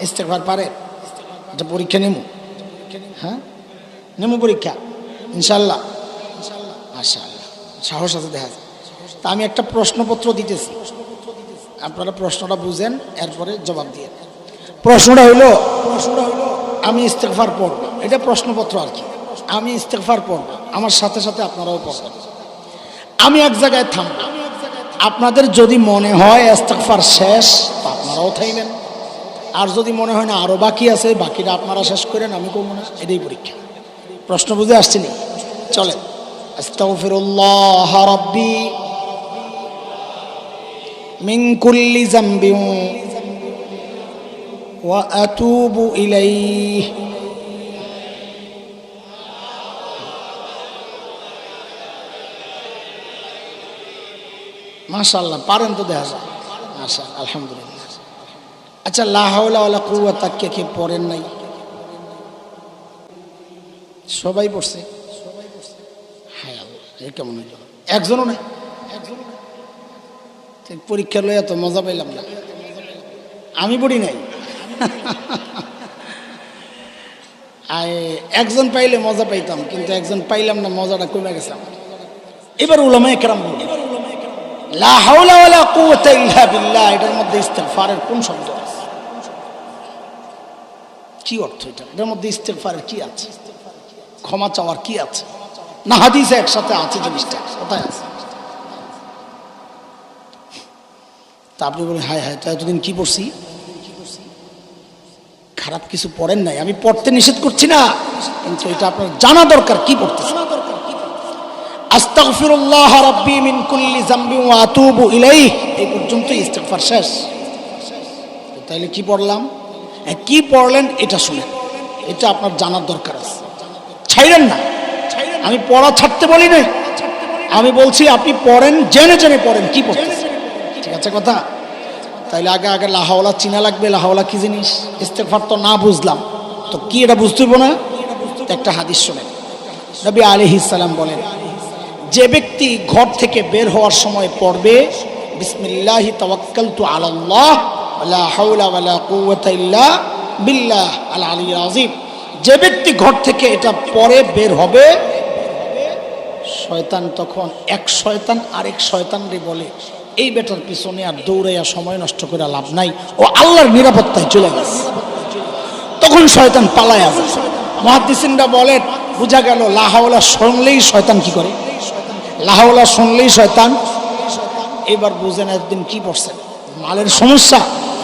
ইস্তেকবার পারে, এটা পরীক্ষা নেমু। হ্যাঁ? নেমু পরীক্ষা ইনশাল্লাহ আচ্ছা সাহস আছে দেখা যায়। তা আমি একটা প্রশ্নপত্র দিতেছি। আপনারা প্রশ্নটা বুঝেন, এরপরে জবাব দিয়ে প্রশ্নটা হইল প্রশ্নটা হইল আমি ইস্তেকফার পড়ব। এটা প্রশ্নপত্র আর কি। আমি ইস্তেকফার পড়ব। আমার সাথে সাথে আপনারাও পড়বেন। আমি এক জায়গায় থামব। আপনাদের যদি মনে হয় ইস্তেকফার শেষ আপনারাও থাইবেন। আর যদি মনে হয় না আরও বাকি আছে, বাকিটা আপনারা শেষ করেন, আমি করব না, এটাই পরীক্ষা। প্রশ্ন বুঝে আসছে নি? চলে আস্তাগফিরুল্লাহ রাব্বি মিন পারেন তো দেখা যায় আলহামদুলিল্লাহ। আচ্ছা ওয়ালা কুওয়াতা কে কে পড়েন নাই? সবাই পড়ছে? কেমন হইল? একজনও নাই? পরীক্ষা লইয়া তো মজা পাইলাম না। আমি পড়ি নাই? একজন পাইলে মজা পাইতাম, কিন্তু একজন পাইলাম না, মজাটা কমে গেছে আমার। এবার উলামা একরাম বলি লা হাওলা ওয়ালা কুওয়াতা ইল্লা বিল্লাহ, এটার মধ্যে ইস্তেগফারের কোন শব্দ? কি অর্থ এটা? এটার মধ্যে ইস্তেগফারের কি আছে? ক্ষমা চাওয়ার কি আছে? না হাদিসে একসাথে আছে জিনিসটা। কোথায় আছে? তা আপনি বলেন হায় হায় তা এতদিন কি পড়ছি? খারাপ কিছু পড়েন নাই। আমি পড়তে নিষেধ করছি না কিন্তু এটা আপনার জানা দরকার কি পড়তেছে আস্তাগফিরুল্লাহ রাব্বি মিন কুল্লি যামবি ওয়া আতুবু ইলাইহি। এই পর্যন্ত ইস্তেগফার শেষ। তাইলে কি পড়লাম? কি পড়লেন এটা শুনেন। এটা আপনার জানার দরকার আছে। ছাইলেন না। আমি পড়া ছাড়তে বলি নাই আমি বলছি, আপনি পড়েন, জেনে জেনে পড়েন, কি পড়তেছেন। ঠিক আছে কথা? তাইলে আগে আগে লাহাওয়ালা চিনা লাগবে, লাহাওয়ালা কি জিনিস? ইস্তেগফার তো না বুঝলাম। তো কি এটা বুঝতে না? একটা হাদিস শোনেন। নবী আলাইহিস সালাম বলেন, যে ব্যক্তি ঘর থেকে বের হওয়ার সময় পড়বে, বিসমিল্লাহি তাওয়াক্কালতু আলাল্লাহ ওয়ালা হাওলা ওয়ালা বিল্লাহ আল আলিয়্যিল আযীম। যে ব্যক্তি ঘর থেকে এটা পরে বের হবে, শয়তান তখন এক শয়তান আরেক শয়তানরে বলে, এই বেটার পিছনে আর দৌড়াইয়া সময় নষ্ট করে লাভ নাই, ও আল্লাহর নিরাপত্তায় চলে গেছে। তখন শয়তান পালায় আসে মহাদিসিনরা বলেন বোঝা গেল লাহাওলা শুনলেই শয়তান কি করে? লাহাওলা শুনলেই শয়তান। এবার বুঝেন একদিন কি পড়ছেন মালের সমস্যা।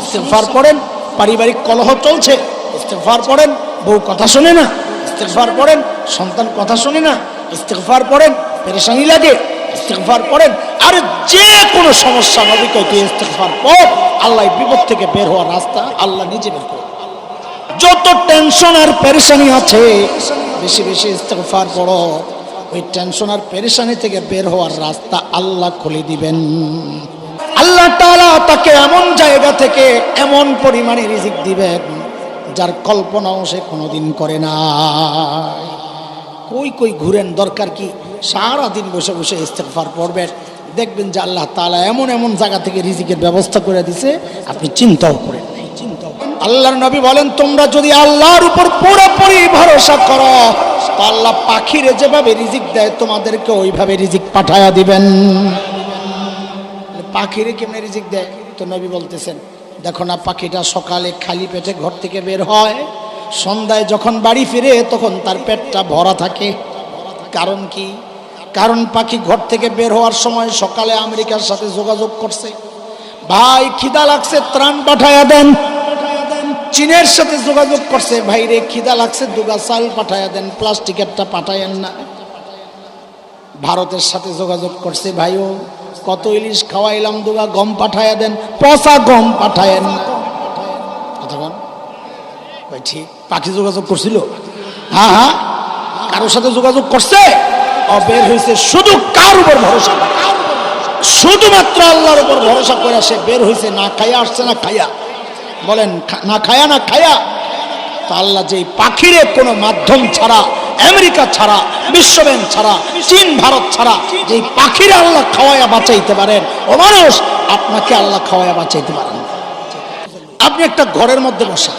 ইস্তেফার পড়েন, পারিবারিক কলহ চলছে ইস্তেফার পড়েন, বউ কথা শোনে না ইস্তেফার পড়েন, সন্তান কথা শোনে না ইস্তেফার পড়েন, পেরেশানি লাগে ইস্তেফার পড়েন, আর যে কোনো সমস্যা নবী কইতে ইস্তেফার পর আল্লাহ বিপদ থেকে বের হওয়ার রাস্তা আল্লাহ নিজে বের করে। যত টেনশন আর পেরেশানি আছে, বেশি বেশি ইস্তেগফার পড়ো, ওই টেনশন আর পেরেশানি থেকে বের হওয়ার রাস্তা আল্লাহ খুলে দিবেন। আল্লাহ তাআলা তাকে এমন জায়গা থেকে এমন পরিমাণে রিজিক দিবেন, যার কল্পনাও সে কোনোদিন করে না। কই কই ঘুরেন, দরকার কি? সারা দিন বসে বসে ইস্তেগফার পড়বেন। দেখবেন যে আল্লাহ তালা এমন এমন জায়গা থেকে রিজিকের ব্যবস্থা করে দিছে, আপনি চিন্তাও করেন আল্লাহর নবী বলেন, তোমরা যদি আল্লাহর উপর পুরোপুরি ভরসা করো আল্লাহ পাখিরে যেভাবে রিজিক দেয়, তোমাদেরকে ওইভাবে রিজিক পাঠায়া দিবেন। পাখিরে কেমনে রিজিক দেয়? তো নবী বলতেছেন, দেখো না, পাখিটা সকালে খালি পেটে ঘর থেকে বের হয়, সন্ধ্যায় যখন বাড়ি ফিরে তখন তার পেটটা ভরা থাকে। কারণ কি? কারণ পাখি ঘর থেকে বের হওয়ার সময় সকালে আমেরিকার সাথে যোগাযোগ করছে। ভাই, খিদা লাগছে, ত্রাণ পাঠায়া দেন। চীনের সাথে যোগাযোগ করছে, ভাই রে, খিদা লাগছে, দুগা চাল পাঠায়া দেন, প্লাস্টিকেরটা পাঠায়েন না। ভারতের সাথে যোগাযোগ করছে, ভাইও কত ইলিশ খাওয়াইলাম দুগা, গম পাঠায়া দেন, পচা গম পাঠায়েন ঠিক পাখি যোগাযোগ করছিল? হ্যাঁ হ্যাঁ কারোর সাথে যোগাযোগ করছে? ও বের হয়েছে শুধু কার উপর ভরসা? শুধুমাত্র আল্লাহর উপর ভরসা করে সে বের হয়েছে না খাইয়া আসছে, না খাইয়া। বলেন না খায়া না খায়া? তো আল্লাহ যে পাখিরে কোনো মাধ্যম ছাড়া আমেরিকা ছাড়া বিশ্বব্যাংক ছাড়া, চীন, ভারত ছাড়া যে পাখিরে আল্লাহ খাওয়াইয়া বাঁচাইতে পারেন, ও মানুষ আপনাকে আল্লাহ খাওয়াইয়া বাঁচাইতে পারেন। আপনি একটা ঘরের মধ্যে বসা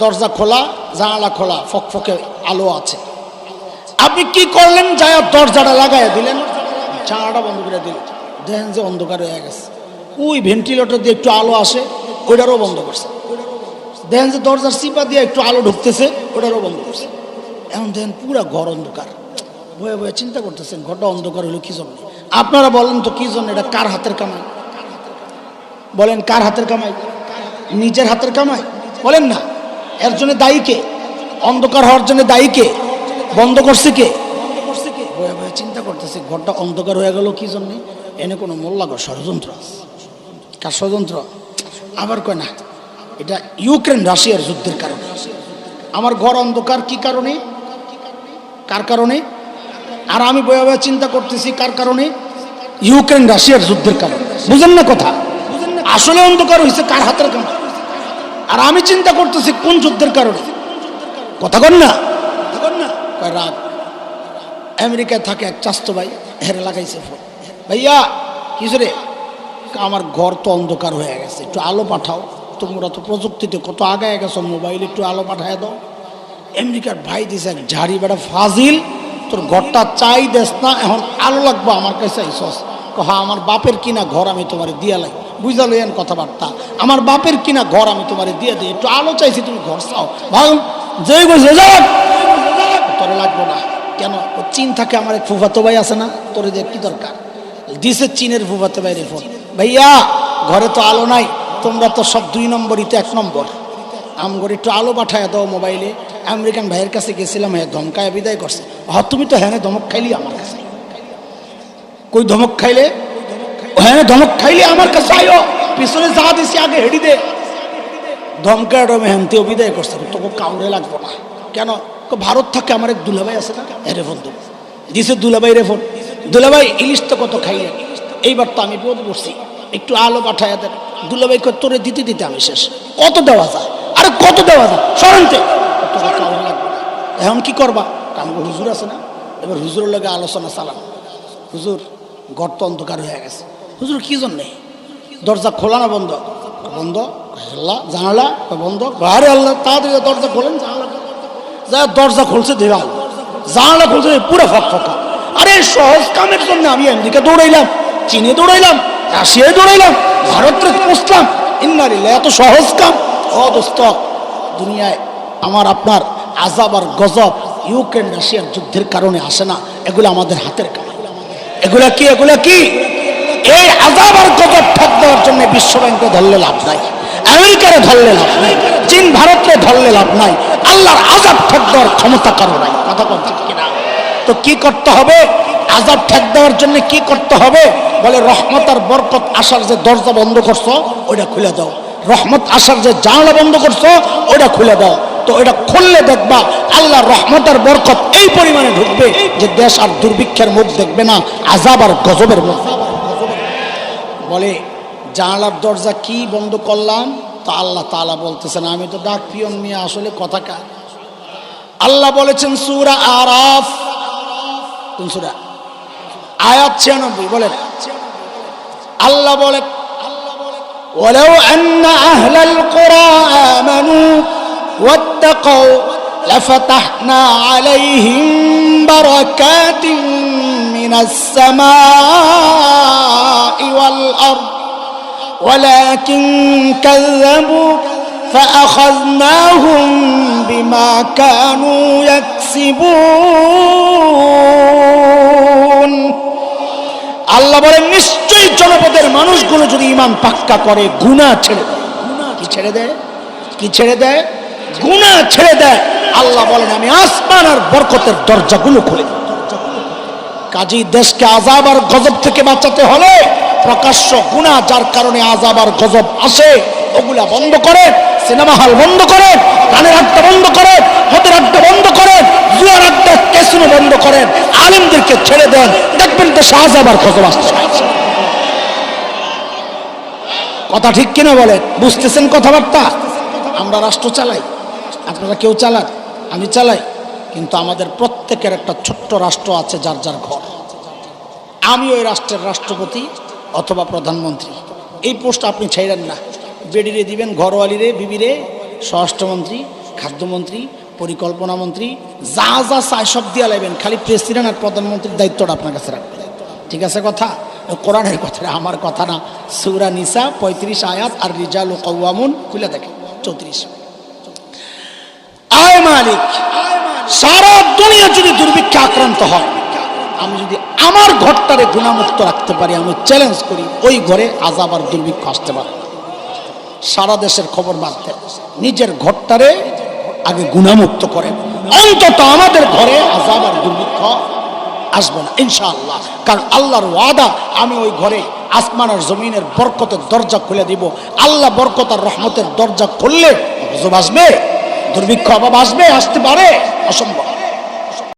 দরজা খোলা, জানালা খোলা, ফকফকে আলো আছে। আপনি কি করলেন? যায় দরজাটা লাগাই দিলেন। জানালাটা বন্ধ করে দিলেন। দেখেন যে অন্ধকার হয়ে গেছে। ওই ভেন্টিলেটর দিয়ে একটু আলো আসে, ওইটারও বন্ধ করছে। দেখেন যে দরজার চিপা দিয়ে একটু আলো ঢুকতেছে ওটারও বন্ধ করছে। এখন দেখেন পুরা ঘর অন্ধকার। বয়ে বয়ে চিন্তা করতেছেন, ঘরটা অন্ধকার হলো কি জন্য? আপনারা বলেন তো কি জন্য, এটা কার হাতের কামাই? বলেন কার হাতের কামাই? নিজের হাতের কামাই? বলেন না। এর জন্য দায়ী কে? অন্ধকার হওয়ার জন্য দায়ী কে? বন্ধ করছে কে? বয়ে বয়ে চিন্তা করতেছে, ঘরটা অন্ধকার হয়ে গেল কি জন্যে? এনে কোনো মোল্লা ঘর, ষড়যন্ত্র কার ষড়যন্ত্র? আবার কয় না, এটা ইউক্রেন রাশিয়ার যুদ্ধের কারণে। আমার ঘর অন্ধকার কি কারণে? কার কারণে? আর আমি বয়ে বয়ে চিন্তা করতেছি কার কারণে? ইউক্রেন রাশিয়ার যুদ্ধের কারণে। বুঝেন না কথা? আসলে অন্ধকার হয়েছে কার হাতের কারণে? আর আমি চিন্তা করতেছি কোন যুদ্ধের কারণে? কথা কন না। রাগ। আমেরিকায় থাকে এক চাস্তো ভাই, হেরে লাগাইছে ফোন। ভাইয়া কিছু রে? আমার ঘর তো অন্ধকার হয়ে গেছে, একটু আলো পাঠাও। তোমরা তো প্রযুক্তিতে কত আগায় গেছো, মোবাইল একটু আলো পাঠায় দাও। আমেরিকার ভাই দিছে এক ঝাড়ি বেড়া ফাজিল, তোর ঘরটা চাই দেস না, এখন আলো লাগবো আমার কাছে, আইসস। কহা, আমার বাপের কিনা ঘর আমি তোমার দিয়া লাই। বুঝা লইয়েন কথাবার্তা? আমার বাপের কিনা ঘর আমি তোমার দিয়ে দিই। একটু আলো চাইছি, তুমি ঘর চাও। ভাই বলছে যাও তোরে লাগবো না। কেন? ও চীন থাকে আমার এক ফুফাতো ভাই আছে না? তোর যে কি দরকার? দিছে চীনের ফুফাতো ভাই রে ফোন। ভাইয়া, ঘরে তো আলো নাই, তোমরা তো সব দুই নম্বরই তো এক নম্বর। আমগর একটু আলো পাঠায় দাও মোবাইলে। আমেরিকান ভাইয়ের কাছে গেছিলাম হ্যাঁ ধমকায় বিদায় করছে। হ তুমি তো হ্যাঁ ধমক খাইলি আমার কাছে। কই ধমক খাইলে? হ্যাঁ ধমক খাইলে আমার কাছে, আয়ো। পিছনে যা দিছি, আগে হেডি দে। ধমকায় ডমে হেমতেও বিদায় করছে। তোকে কাউরে লাগবো না। কেন? ভারত থাকে, আমার এক দুলাভাই আছে না? এরে ফোন দেবো দিছে দুলাভাই রে, ফোন। দুলাভাই, ইলিশ তো কত খাইলে? এইবার তো আমি বিপদ করছি একটু আলো পাঠায় দেন। দুলাভাই তোরে দিতে দিতে আমি শেষ। কত দেওয়া যায়? আরে কত দেওয়া যায়? সরন্তে এখন কি করবা? কাম হুজুর আছে না? এবার হুজুরের লগে আলোচনা চালাম হুজুর ঘর তো অন্ধকার হয়ে গেছে। হুজুর, কি জন্যে? দরজা খোলা না বন্ধ? বন্ধ? আল্লাহ, জানালা? বন্ধ? আরে আল্লাহ, তাড়াতাড়ি দরজা খোলেন, জানালা যা দরজা খুলছে দেওয়াল জানালা খুলছে পুরো ফক ফকা। আরে, সহজ কামের জন্য আমি আমেরিকা দৌড়াইলাম, চীনে দৌড়াইলাম, রাশিয়ায় দৌড়াইলাম ভারতে পৌঁছলাম ইন্নারিল্লা এত সহজ কাম। দোস্ত, দুনিয়ায় আমার, আপনার আজাব আর গজব ইউক্রেন, রাশিয়ার যুদ্ধের কারণে আসে না। এগুলো আমাদের হাতের কাম। এগুলা কি এগুলা কি? এই আজাব আর গজব ঠক দেওয়ার জন্য বিশ্ব ব্যাংকে ধরলে লাভ নাই, আমেরিকারে ধরলে লাভ নাই, চীন, ভারতকে ধরলে লাভ নাই, আল্লাহর আজাব ঠক দেওয়ার ক্ষমতা কারও নাই। কথা বলছি কিনা? তো কি করতে হবে? আজাব ঠেক দেওয়ার জন্য কি করতে হবে? বলে রহমত আর বরকত আসার যে দরজা বন্ধ করছ, ওইটা খুলে দাও। রহমত আসার যে জানলা বন্ধ করছ ওটা খুলে দাও। তো এটা খুললে দেখবা আল্লাহ রহমত আর বরকত এই পরিমাণে ঢুকবে যে দেশ আর দুর্ভিক্ষের মুখ দেখবে না আজাব আর গজবের মুখ বলে, জানলার দরজা কি বন্ধ করলাম? তা আল্লাহ তালা বলতেছেন, আমি তো ডাক পিয়ন নিয়ে আসলে কথা কা আল্লাহ বলেছেন, সুরা আরাফ, কোন সুরা? আয়াত ছিয়ানব্বই, বলেন। আল্লাহ বলেন ولو أن أهل القرى آمنوا واتقوا لفتحنا عليهم بركات من السماء والأرض. ولكن كذبوا فأخذناهم بما كانوا يكسبون. আল্লাহ বলেন, নিশ্চয়ই জনপদের মানুষগুলো যদি ইমান পাক্কা করে গুণা ছেড়ে দেয়। কি ছেড়ে দেয়? কি ছেড়ে দেয়? গুণা ছেড়ে দেয়। আল্লাহ বলেন, আমি আসমান আর বরকতের দরজাগুলো খুলে দিই। কাজী দেশকে আজাব আর গজব থেকে বাঁচাতে হলে প্রকাশ্য গুণা যার কারণে আজাব আর গজব আসে, ওগুলা বন্ধ করে, সিনেমা হল বন্ধ করে, গানের আড্ডা বন্ধ করে মদের আড্ডা বন্ধ করে, জুয়ার আড্ডা ক্যাসিনো বন্ধ করেন। আলেমদেরকে ছেড়ে দেন। দেখবেন তো আর গজব আসছে। কথা ঠিক কিনা বলেন? বুঝতেছেন কথাবার্তা? আমরা রাষ্ট্র চালাই। আপনারা কেউ চালান? আমি চালাই। কিন্তু আমাদের প্রত্যেকের একটা ছোট্ট রাষ্ট্র আছে, যার যার ঘর। আমি ওই রাষ্ট্রের রাষ্ট্রপতি অথবা প্রধানমন্ত্রী। এই পোস্ট আপনি ছেড়েন না। বেডিরে দিবেন ঘরওয়ালিরে বিবিরে, স্বরাষ্ট্রমন্ত্রী, খাদ্যমন্ত্রী পরিকল্পনা মন্ত্রী, যা যা চায় সব দিয়া লাইবেন। খালি প্রেসিডেন্ট আর প্রধানমন্ত্রীর দায়িত্বটা আপনার কাছে রাখবেন। ঠিক আছে কথা? কোরআনের কথা আমার কথা না। সৌরা নিসা পঁয়ত্রিশ আয়াত আর রিজাল ও কৌয়ামুন খুলে দেখে চৌত্রিশ। আয় মালিক, সারা দুনিয়া যদি দুর্ভিক্ষে আক্রান্ত হয়, আমি যদি আমার ঘরটারে গুণামুক্ত রাখতে পারি, আমি চ্যালেঞ্জ করি, ওই ঘরে আজাব আর দুর্ভিক্ষ আসতে পারে সারা দেশের খবর বাদ নিজের ঘরটারে আগে গুণামুক্ত করেন অন্তত আমাদের ঘরে আজাব আর দুর্ভিক্ষ আসবে না, ইনশাআল্লাহ। কারণ আল্লাহর ওয়াদা, আমি ওই ঘরে আসমান আর জমিনের বরকতের দরজা খুলে দিব। আল্লাহ বরকত আর রহমতের দরজা খুললে আসবে, দুর্ভিক্ষ, অভাব আসবে, আসতে পারে। অসম্ভব।